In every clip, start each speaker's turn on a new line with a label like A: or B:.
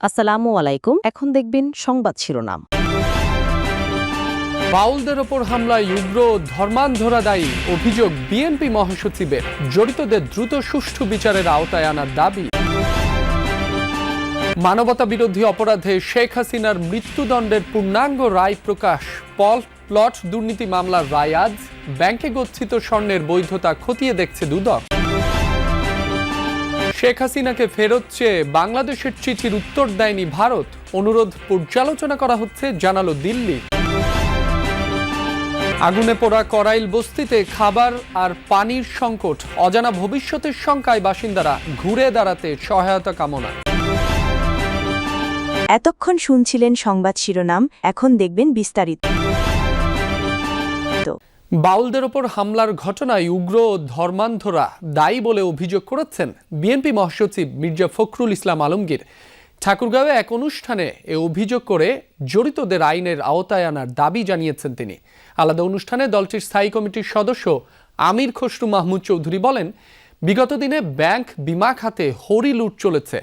A: আসসালামু আলাইকুম। এখন দেখবেন সংবাদ শিরোনাম।
B: বাউলদের ওপর হামলায় উগ্র ধর্মান্ধরা দায়ী অভিযোগ বিএনপি মহাসচিবের। জড়িতদের দ্রুত সুষ্ঠু বিচারের আওতায় আনার দাবি। মানবতা বিরোধী অপরাধে শেখ হাসিনার মৃত্যুদণ্ডের পূর্ণাঙ্গ রায় প্রকাশ। পল প্লট দুর্নীতি মামলার রায় আজ। ব্যাংকে গচ্ছিত স্বর্ণের বৈধতা খতিয়ে দেখছে দুদক। শেখ হাসিনাকে ফেরত চেয়ে বাংলাদেশের চিঠির উত্তর দেয়নি ভারত। অনুরোধ পর্যালোচনা করা হচ্ছে, জানালো দিল্লি। আগুনে পোড়া করাইল বস্তিতে খাবার আর পানির সংকট, অজানা ভবিষ্যতের শঙ্কায় বাসিন্দারা ঘুরে দাঁড়াতে সহায়তা কামনা।
C: এতক্ষণ শুনছিলেন সংবাদ শিরোনাম, এখন দেখবেন বিস্তারিত।
B: বাউলদের ওপর হামলার ঘটনায় উগ্র ধর্মান্ধরা দায়ী বলে অভিযোগ করেছেন বিএনপি মহাসচিব মির্জা ফখরুল ইসলাম আলমগীর। ঠাকুরগাঁওয়ে এক অনুষ্ঠানে এ অভিযোগ করে জড়িতদের আইনের আওতায় আনার দাবি জানিয়েছেন তিনি। আলাদা অনুষ্ঠানে দলটির স্থায়ী কমিটির সদস্য আমির খসরু মাহমুদ চৌধুরী বলেন, বিগত দিনে ব্যাংক বিমা খাতে হরি লুট চলেছে।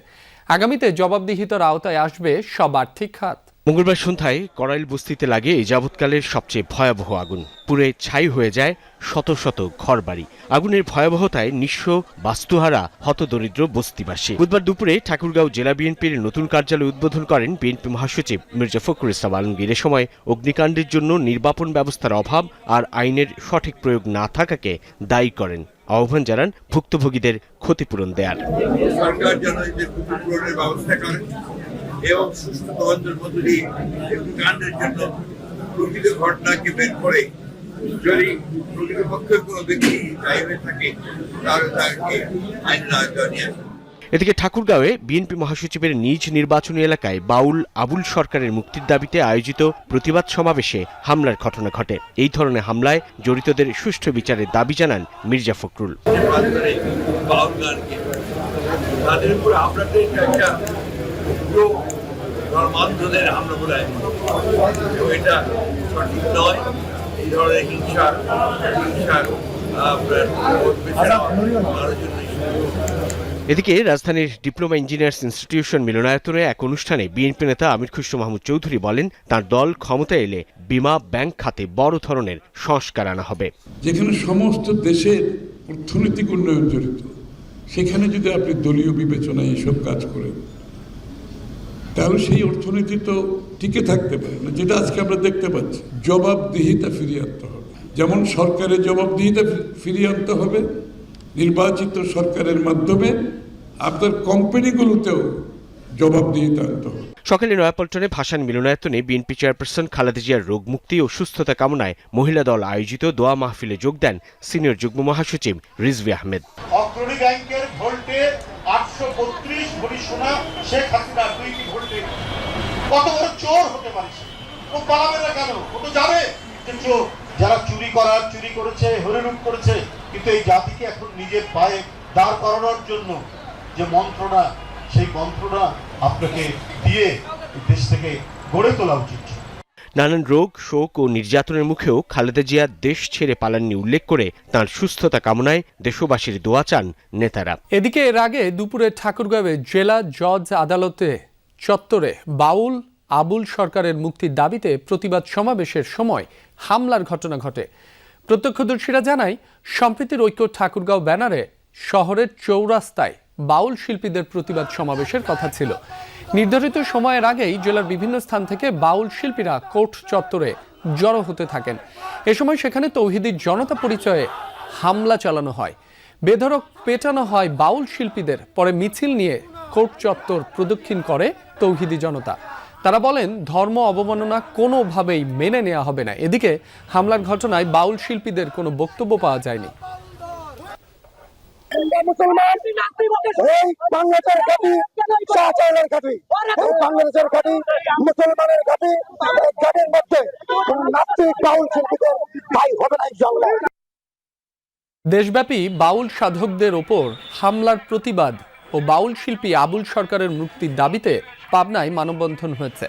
B: আগামীতে জবাবদিহিতার আওতায় আসবে সব আর্থিক খাত।
D: মঙ্গলবার সন্ধ্যায় করাইল বস্তিতে লাগে এই যাবৎকালের সবচেয়ে ভয়াবহ আগুন। পুড়ে ছাই হয়ে যায় শত শত ঘরবাড়ি। আগুনের ভয়াবহতায় নিঃস্ব বাস্তুহারা হতদরিদ্র বস্তিবাসী। বুধবার দুপুরে ঠাকুরগাঁও জেলা বিএনপির নতুন কার্যালয় উদ্বোধন করেন বিএনপি মহাসচিব মির্জা ফখরুল ইসলাম আলমগীর। এ সময় অগ্নিকাণ্ডের জন্য নির্বাপন ব্যবস্থার অভাব আর আইনের সঠিক প্রয়োগ না থাকাকে দায়ী করেন। আহ্বান জানান ভুক্তভোগীদের ক্ষতিপূরণ দেয়ার।
E: এবং সুস্থ তদন্তের মধ্য দিয়ে একটু কাণ্ডের জন্য প্রকৃত ঘটনাকে বের করে যদি প্রকৃতপক্ষে কোনো ব্যক্তি দায়ী হয়ে থাকে তাহলে তাকে আইন আওতায় নিয়ে
D: এদিকে ঠাকুরগাঁওয়ে বিএনপি মহাসচিবের নিজ নির্বাচনী এলাকায় বাউল আবুল সরকারের মুক্তির দাবিতে আয়োজিত প্রতিবাদ সমাবেশে হামলার ঘটনা ঘটে। এই ধরনের হামলায় জড়িতদের সুষ্ঠু বিচারের দাবি জানান মির্জা ফখরুল।
E: তাদের উপর একটা উগ্র হামলা বলে এটা সঠিক নয়। এই ধরনের হিংসা হিংসার সুযোগ
D: এদিকে রাজধানীর ডিপ্লোমা ইঞ্জিনিয়ার্স ইনস্টিটিউশন মিলনায়তনে এক অনুষ্ঠানে বিএনপি নেতা আমির খুসরু মাহমুদ চৌধুরী বলেন তার দল ক্ষমতায় এলে বিমা ব্যাংক খাতে বড় ধরনের সংস্কার আনা হবে।
F: যেখানে সমস্ত দেশের অর্থনৈতিক উন্নয়ন জড়িত সেখানে যদি আপনি দলীয় বিবেচনায় এসব কাজ করেন তাহলে সেই অর্থনীতি তো টিকে থাকতে পারে না, যেটা আজকে আমরা দেখতে পাচ্ছি। জবাবদিহিতা ফিরিয়ে আনতে হবে। যেমন সরকারের জবাবদিহিতা ফিরিয়ে আনতে হবে, নির্বাচিত সরকারের মাধ্যমে আপনার কোম্পানিগুলোতেও জবাবদিহিতা আনতে হবে।
D: সকালে নয়াপল্টনে ভাসান মিলনায়তনে বিএনপি চেয়ারপারসন খালেদা জিয়ার রোগ মুক্তি ও সুস্থতা কামনায় মহিলা দল আয়োজিত দোয়া মাহফিলে যোগ দেন সিনিয়র যুগ্ম মহাসচিব রিজভি আহমেদ।
G: যারা চুরি করার, চুরি করেছে করেছে, কিন্তু এই জাতিকে এখন নিজের পায়ে দাঁড় করানোর জন্য যে মন্ত্রণা সেই মন্ত্রণা আপনাকে দিয়ে দেশ থেকে গড়ে তোলা উচিত
D: নানান রোগ শোক ও নির্যাতনের মুখেও খালেদা জিয়া দেশ ছেড়ে পালাননি উল্লেখ করে তার সুস্থতা কামনায় দেশবাসীর দোয়া চান নেতারা।
B: এদিকে এর আগে দুপুরে ঠাকুরগাঁওয়ে জেলা জজ আদালতে চত্বরে বাউল আবুল সরকারের মুক্তির দাবিতে প্রতিবাদ সমাবেশের সময় হামলার ঘটনা ঘটে। প্রত্যক্ষদর্শীরা জানায় সম্প্রীতির ঐক্য ঠাকুরগাঁও ব্যানারে শহরের চৌরাস্তায় বাউল শিল্পীদের প্রতিবাদ সমাবেশের কথা ছিল। নির্ধারিত সময়ের আগেই জেলার বিভিন্ন স্থান থেকে বাউল শিল্পীরা কোর্ট চত্বরে জড়ো হতে থাকেন। এ সময় সেখানে তৌহিদির জনতা পরিচয়ে হামলা চালানো হয়। বেধরক পেটানো হয় বাউল শিল্পীদের, পরে মিছিল নিয়ে কোর্ট চত্বর প্রদক্ষিণ করে তৌহিদি জনতা। তারা বলেন, ধর্ম অবমাননা কোনোভাবেই মেনে নেওয়া হবে না। এদিকে হামলার ঘটনায় বাউল শিল্পীদের কোনো বক্তব্য পাওয়া যায়নি।
H: এই বাংলাদেশের ঘাটি শাহজাহানের ঘাটি এই বাংলাদেশের ঘাটি মুসলমানের ঘাটি এই ঘাটির মধ্যে নাস্তিক বাউল শিল্পীদের ভাই হবে না
B: দেশব্যাপী বাউল সাধকদের ওপর হামলার প্রতিবাদ ও বাউল শিল্পী আবুল সরকারের মুক্তির দাবিতে পাবনায় মানববন্ধন হয়েছে।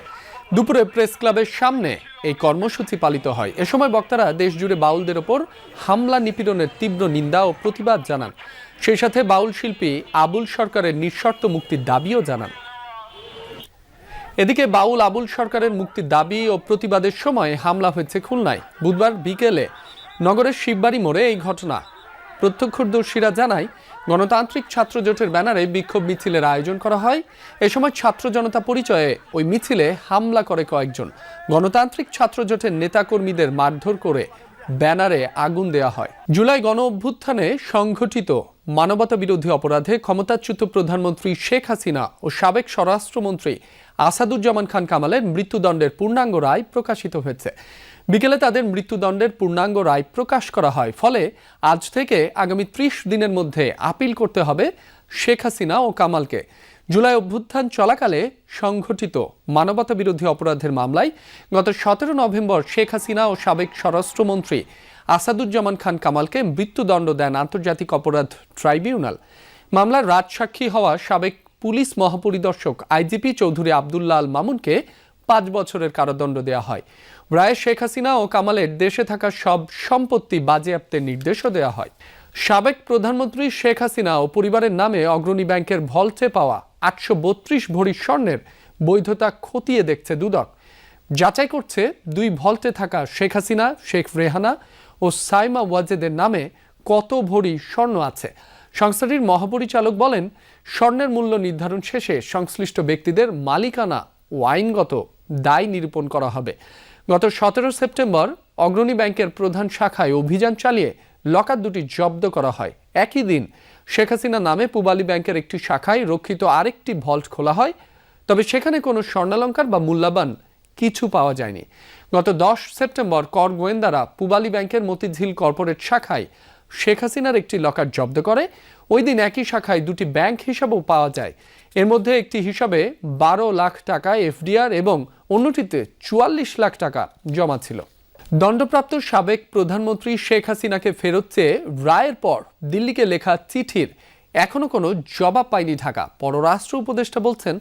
B: দুপুরে প্রেস ক্লাবের সামনে এই কর্মসূচি পালিত হয়। এ সময় বক্তারা দেশজুড়ে বাউলদের ওপর হামলা নিপীড়নের তীব্র নিন্দা ও প্রতিবাদ জানান। সেই সাথে বাউল শিল্পী আবুল সরকারের নিঃশর্ত মুক্তির দাবিও জানান। এদিকে বাউল আবুল সরকারের মুক্তির দাবি ও প্রতিবাদের সময় হামলা হয়েছে খুলনায়। বুধবার বিকেলে নগরের শিববাড়ি মোড়ে এই ঘটনা। প্রত্যক্ষদর্শীরা জানায়, গণতান্ত্রিক ছাত্র জোটের ব্যানারে বিক্ষোভ মিছিলের আয়োজন করা হয়। এ সময় ছাত্র জনতা পরিচয়ে ওই মিছিলে হামলা করে কয়েকজন। গণতান্ত্রিক ছাত্র জোটের নেতাকর্মীদের মারধর করে ব্যানারে আগুন দেয়া হয়। জুলাই গণ অভ্যুত্থানে সংঘটিত মানবতা বিরোধী অপরাধে ক্ষমতাচ্যুত প্রধানমন্ত্রী শেখ হাসিনা ও সাবেক স্বরাষ্ট্রমন্ত্রী আসাদুজ্জামান খান কামালের মৃত্যুদণ্ডের পূর্ণাঙ্গ রায় প্রকাশিত হয়েছে। বিকেলে তাদের মৃত্যুদণ্ডের পূর্ণাঙ্গ রায় প্রকাশ করা হয়। ফলে আজ থেকে আগামী ত্রিশ দিনের মধ্যে আপিল করতে হবে শেখ হাসিনা ও কামালকে। জুলাই অভ্যুত্থান চলাকালে সংঘটিত মানবতা বিরোধী অপরাধের মামলায় গত সতেরো নভেম্বর শেখ হাসিনা ও সাবেক স্বরাষ্ট্রমন্ত্রী আসাদুজ্জামান খান কামালকে মৃত্যুদণ্ড দেন আন্তর্জাতিক অপরাধ ট্রাইব্যুনাল। মামলার রাজসাক্ষী হওয়া সাবেক পুলিশ মহাপরিদর্শক আইজিপি চৌধুরী আবদুল্লাহ আল মামুনকে পাঁচ বছরের কারাদণ্ড দেওয়া হয়। রায়ে শেখ হাসিনা ও কামালের দেশে থাকা সব সম্পত্তি বাজেয়াপ্তের নির্দেশও দেওয়া হয়। সাবেক প্রধানমন্ত্রী শেখ হাসিনা ও পরিবারের নামে অগ্রণী ব্যাংকের ভল্টে পাওয়া আটশো বত্রিশ ভরি স্বর্ণের বৈধতা খতিয়ে দেখছে দুদক। যাচাই করছে দুই ভল্টে থাকা শেখ হাসিনা, শেখ রেহানা ও সাইমা ওয়াজেদের নামে কত ভরি স্বর্ণ আছে। সংস্থাটির মহাপরিচালক বলেন, স্বর্ণের মূল্য নির্ধারণ শেষে সংশ্লিষ্ট ব্যক্তিদের মালিকানা ও আইনগত দায় নিরূপণ করা হবে। গত সতেরো সেপ্টেম্বর অগ্রণী ব্যাংকের প্রধান শাখায় অভিযান চালিয়ে লকার দুটি জব্দ করা হয়। একই দিন শেখ হাসিনা নামে পুবালী ব্যাংকের একটি শাখায় রক্ষিত আরেকটি ভল্ট খোলা হয়, তবে সেখানে কোনো স্বর্ণালঙ্কার বা মূল্যবান কিছু পাওয়া যায়নি। গত দশ সেপ্টেম্বর, কর গোয়েন্দারা পুবালী ব্যাংকের মতিঝিল কর্পোরেট শাখায় শেখ হাসিনার একটি লকার জব্দ করে। ওই দিন একই শাখায় দুটি ব্যাংক হিসাবেও পাওয়া যায়। এর মধ্যে একটি হিসাবে বারো লাখ টাকা এফডিআর এবং অন্যটিতে চুয়াল্লিশ লাখ টাকা জমা ছিল। দণ্ডপ্রাপ্ত সাবেক প্রধানমন্ত্রী শেখ হাসিনাকে ফেরত চেয়ে রায়ের পর দিল্লিকে লেখা চিঠির এখনও কোনো জবাব পায়নি ঢাকা। পররাষ্ট্র উপদেষ্টা বলছেন,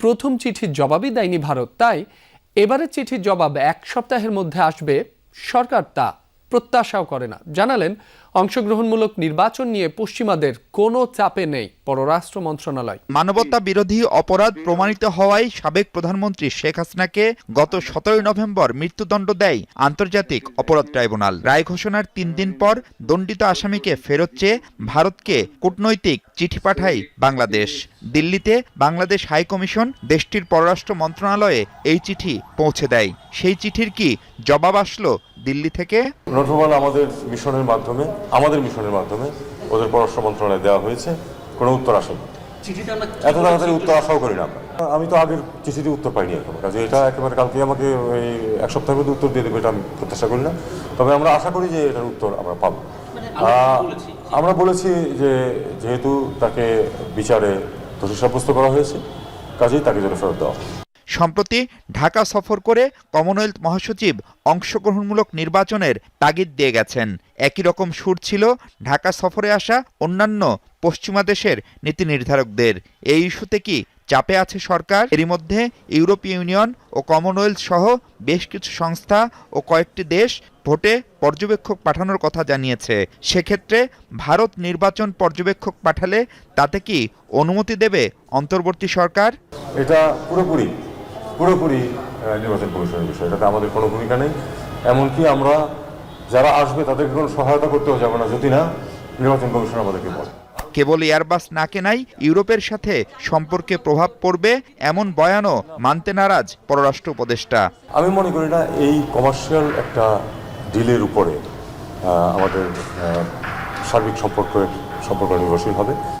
B: প্রথম চিঠির জবাবই দেয়নি ভারত। তাই এবারের চিঠির জবাব এক সপ্তাহের মধ্যে আসবে সরকার তা প্রত্যাশাও করে না। জানালেন, অংশগ্রহণমূলক নির্বাচন নিয়ে পশ্চিমাদের কোনো চাপে নেই পররাষ্ট্র মন্ত্রণালয়।
I: মানবতা বিরোধী অপরাধ প্রমাণিত হওয়ায় সাবেক প্রধানমন্ত্রী শেখ হাসিনাকে গত সতেরোই নভেম্বর মৃত্যুদণ্ড দেয় আন্তর্জাতিক অপরাধ ট্রাইব্যুনাল। রায় ঘোষণার তিন দিন পর দণ্ডিত আসামিকে ফেরত চেয়ে ভারতকে কূটনৈতিক চিঠি পাঠায় বাংলাদেশ। দিল্লিতে বাংলাদেশ হাই কমিশন দেশটির পররাষ্ট্র মন্ত্রণালয়ে এই চিঠি পৌঁছে দেয়। সেই চিঠির কি জবাব আসলো দিল্লি থেকে?
J: নোটফল আমাদের মিশনের মাধ্যমে আমাদের মিশনের মাধ্যমে ওদের পররাষ্ট্র মন্ত্রণালয়ে দেওয়া হয়েছে কোনো উত্তর আসেনি। এত তাড়াতাড়ি উত্তর আশাও করি না আমরা। আমি তো আগের চিঠিতে উত্তর পাইনি এখন কাজে এটা একেবারে কালকে আমাকে ওই এক সপ্তাহের মধ্যে উত্তর দিয়ে দেবে এটা আমি প্রত্যাশা করি না। তবে আমরা আশা করি যে এটার উত্তর আমরা পাবো। আমরা বলেছি যে যেহেতু তাকে বিচারে দোষী সাব্যস্ত করা হয়েছে কাজেই তাকে যেন ফেরত দেওয়া হয়।
I: সম্প্রতি ঢাকা সফর করে কমনওয়েলথ মহাসচিব অংশগ্রহণমূলক নির্বাচনের তাগিদ দিয়ে গেছেন। একই রকম সুর ছিল ঢাকা সফরে আসা অন্যান্য পশ্চিমা দেশের নীতি নির্ধারকদের। এই ইস্যুতে কি চাপে আছে সরকার? এরই মধ্যে ইউরোপীয় ইউনিয়ন ও কমনওয়েলথ সহ বেশ কিছু সংস্থা ও কয়েকটি দেশ ভোটে পর্যবেক্ষক পাঠানোর কথা জানিয়েছে। সেক্ষেত্রে ভারত নির্বাচন পর্যবেক্ষক পাঠালে তাতে কি অনুমতি দেবে অন্তর্বর্তী সরকার?
J: এটা পুরোপুরি পুরোপুরি নির্বাচন কমিশনের বিষয়। এটাতে আমাদের কোনো ভূমিকা নেই। এমনকি আমরা যারা আসবে তাদেরকে কোনো সহায়তা করতেও যাবে না যদি না নির্বাচন কমিশন আমাদেরকে বলে।
I: কেবল এয়ারবাস না কেনাই ইউরোপের সাথে সম্পর্কে প্রভাব পড়বে এমন বয়ানও মানতে নারাজ পররাষ্ট্র উপদেষ্টা।
J: আমি মনে করি না এই কমার্শিয়াল একটা ডিলের উপরে আমাদের সার্বিক সম্পর্ক সম্পর্ক নির্ভরশীল হবে।